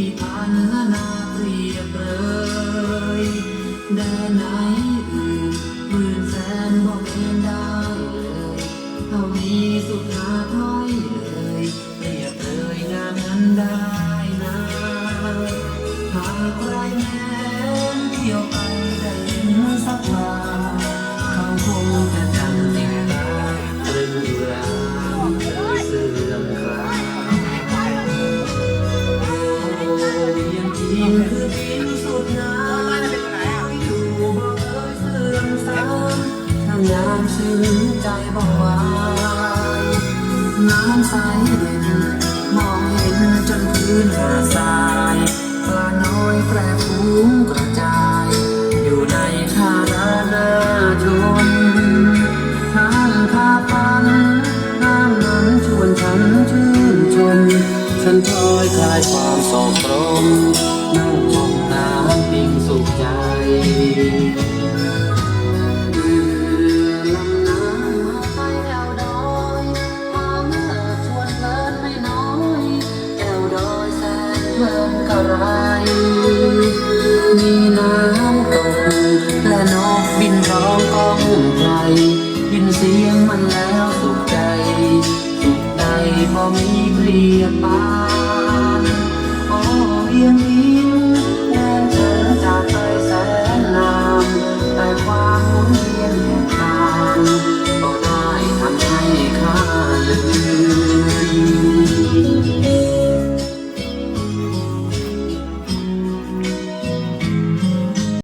ที่พันละนาเปรียบเลยแดนไหนอื่นหมื่นแสนบอกเองได้เลยเท่านี้สุดหาถ้อยเลยเปรียบเลยงามนั้นได้นะหากใครแม้นเที่ยวไปำถ้างามซึ้งใจบ่หวาน้ำใสเด่นมองเห็นจนพื้นหาดทรายปลาน้อยแปรฟูงกระจาย อยู่ในท่ารานาชนทางพาพันน้ำนั้นชวนฉันชื่นชม ฉันพลอยคลายความโศกตรมนั่งมองน้ำ อะไร มีน้ำตกและนกบินร้องก้องไกลยินเสียงมันแล้วสุขใจ สุขใจพอมีเปลี่ยนปานโอ้เพียงเพียง